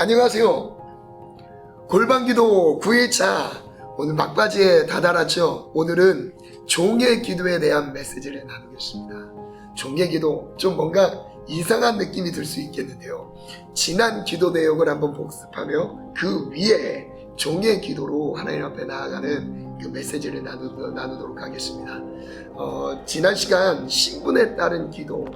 안녕하세요. 골방기도 9일차 오늘 막바지에 다다랐죠. 오늘은 종의 기도에 대한 메시지를 나누겠습니다. 종의 기도 좀 뭔가 이상한 느낌이 들 수 있겠는데요. 지난 기도 내용을 한번 복습하며 그 위에 종의 기도로 하나님 앞에 나아가는 그 메시지를 나누, 나누도록 하겠습니다. 어, 지난 시간 신분에 따른 기도,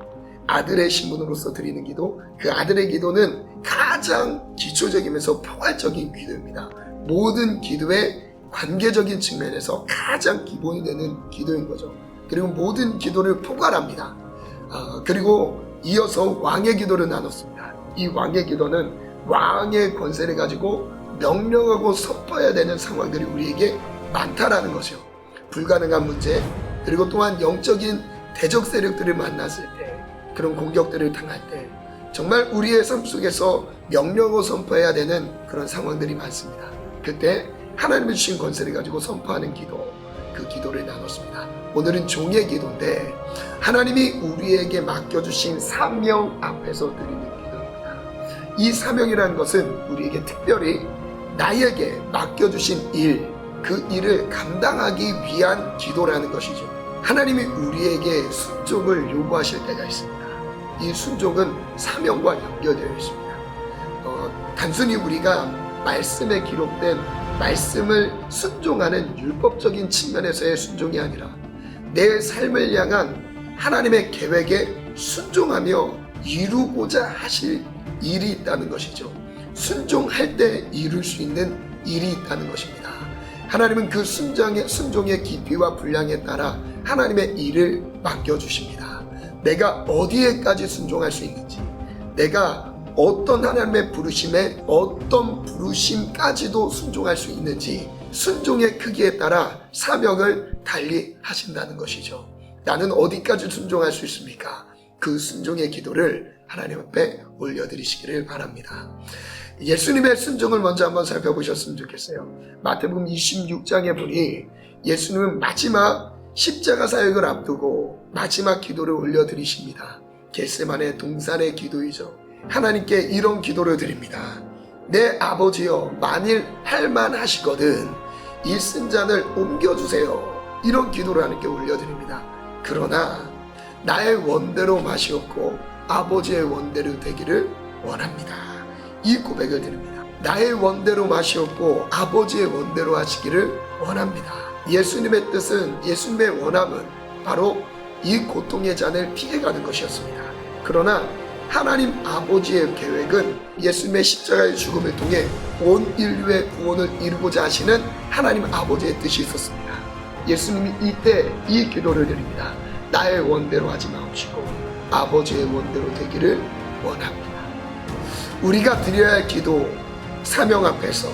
아들의 신분으로서 드리는 기도, 그 아들의 기도는 가장 기초적이면서 포괄적인 기도입니다. 모든 기도의 관계적인 측면에서 가장 기본이 되는 기도인 거죠. 그리고 모든 기도를 포괄합니다. 아, 그리고 이어서 왕의 기도를 나눴습니다. 이 왕의 기도는 왕의 권세를 가지고 명령하고 선포해야 되는 상황들이 우리에게 많다라는 것이요. 불가능한 문제, 그리고 또한 영적인 대적 세력들을 만났을 때, 그런 공격들을 당할 때, 정말 우리의 삶 속에서 명령하고 선포해야 되는 그런 상황들이 많습니다. 그때 하나님이 주신 권세를 가지고 선포하는 기도, 그 기도를 나눴습니다. 오늘은 종의 기도인데 하나님이 우리에게 맡겨주신 사명 앞에서 드리는 기도입니다. 이 사명이라는 것은 우리에게 특별히 나에게 맡겨주신 일, 그 일을 감당하기 위한 기도라는 것이죠. 하나님이 우리에게 순종을 요구하실 때가 있습니다. 이 순종은 사명과 연결되어 있습니다. 어, 단순히 우리가 말씀에 기록된 말씀을 순종하는 율법적인 측면에서의 순종이 아니라 내 삶을 향한 하나님의 계획에 순종하며 이루고자 하실 일이 있다는 것이죠. 순종할 때 이룰 수 있는 일이 있다는 것입니다. 하나님은 그 순종의, 순종의 깊이와 분량에 따라 하나님의 일을 맡겨주십니다. 내가 어디에까지 순종할 수 있는지, 내가 어떤 하나님의 부르심에 어떤 부르심까지도 순종할 수 있는지 순종의 크기에 따라 사명을 달리 하신다는 것이죠. 나는 어디까지 순종할 수 있습니까? 그 순종의 기도를 하나님 앞에 올려드리시기를 바랍니다. 예수님의 순종을 먼저 한번 살펴보셨으면 좋겠어요. 마태복음 26장에 보니 예수님은 마지막 십자가 사역을 앞두고 마지막 기도를 올려드리십니다. 겟세만의 동산의 기도이죠. 하나님께 이런 기도를 드립니다. 내 아버지여 만일 할만하시거든 이 쓴잔을 옮겨주세요. 이런 기도를 하나님께 올려드립니다. 그러나 나의 원대로 마시옵고 아버지의 원대로 되기를 원합니다. 이 고백을 드립니다. 나의 원대로 마시옵고 아버지의 원대로 하시기를 원합니다. 예수님의 뜻은 예수님의 원함은 바로 이 고통의 잔을 피해가는 것이었습니다. 그러나 하나님 아버지의 계획은 예수님의 십자가의 죽음을 통해 온 인류의 구원을 이루고자 하시는 하나님 아버지의 뜻이 있었습니다. 예수님이 이때 이 기도를 드립니다. 나의 원대로 하지 마옵시고 아버지의 원대로 되기를 원합니다. 우리가 드려야 할 기도 사명 앞에서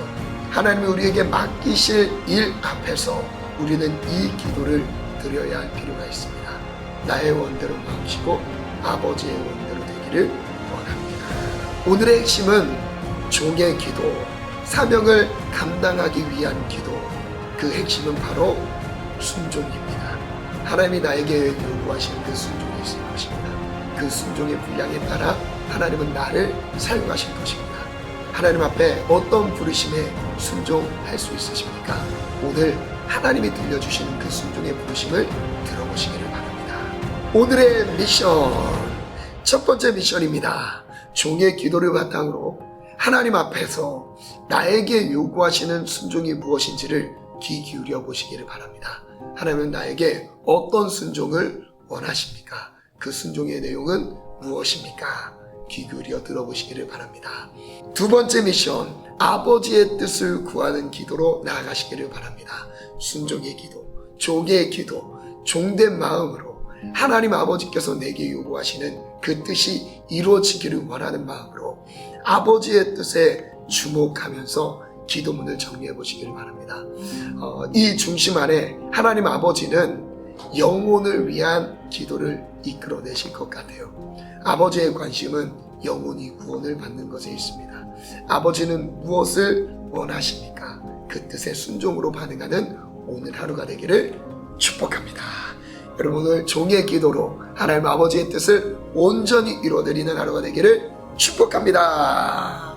하나님이 우리에게 맡기실 일 앞에서 우리는 이 기도를 드려야 할 필요가 있습니다. 나의 원대로 마옵시고 아버지의 원대로 되기를 원합니다. 오늘의 핵심은 종의 기도, 사명을 감당하기 위한 기도. 그 핵심은 바로 순종입니다. 하나님이 나에게 요구하시는 그 순종이 있을 것입니다. 그 순종의 분량에 따라 하나님은 나를 사용하실 것입니다. 하나님 앞에 어떤 부르심에 순종할 수 있으십니까? 오늘 하나님이 들려주시는 그 순종의 부르심을 들어보시기를 바랍니다. 오늘의 미션. 첫 번째 미션입니다. 종의 기도를 바탕으로 하나님 앞에서 나에게 요구하시는 순종이 무엇인지를 귀 기울여 보시기를 바랍니다. 하나님은 나에게 어떤 순종을 원하십니까? 그 순종의 내용은 무엇입니까? 귀 기울여 들어보시기를 바랍니다. 두 번째 미션, 아버지의 뜻을 구하는 기도로 나아가시기를 바랍니다. 순종의 기도, 종의 기도, 종된 마음으로 하나님 아버지께서 내게 요구하시는 그 뜻이 이루어지기를 원하는 마음으로 아버지의 뜻에 주목하면서 기도문을 정리해 보시기를 바랍니다. 어, 이 중심 안에 하나님 아버지는 영혼을 위한 기도를 이끌어내실 것 같아요. 아버지의 관심은 영혼이 구원을 받는 것에 있습니다. 아버지는 무엇을 원하십니까? 그 뜻에 순종으로 반응하는 오늘 하루가 되기를 축복합니다. 여러분 오늘 종의 기도로 하나님 아버지의 뜻을 온전히 이루어드리는 하루가 되기를 축복합니다.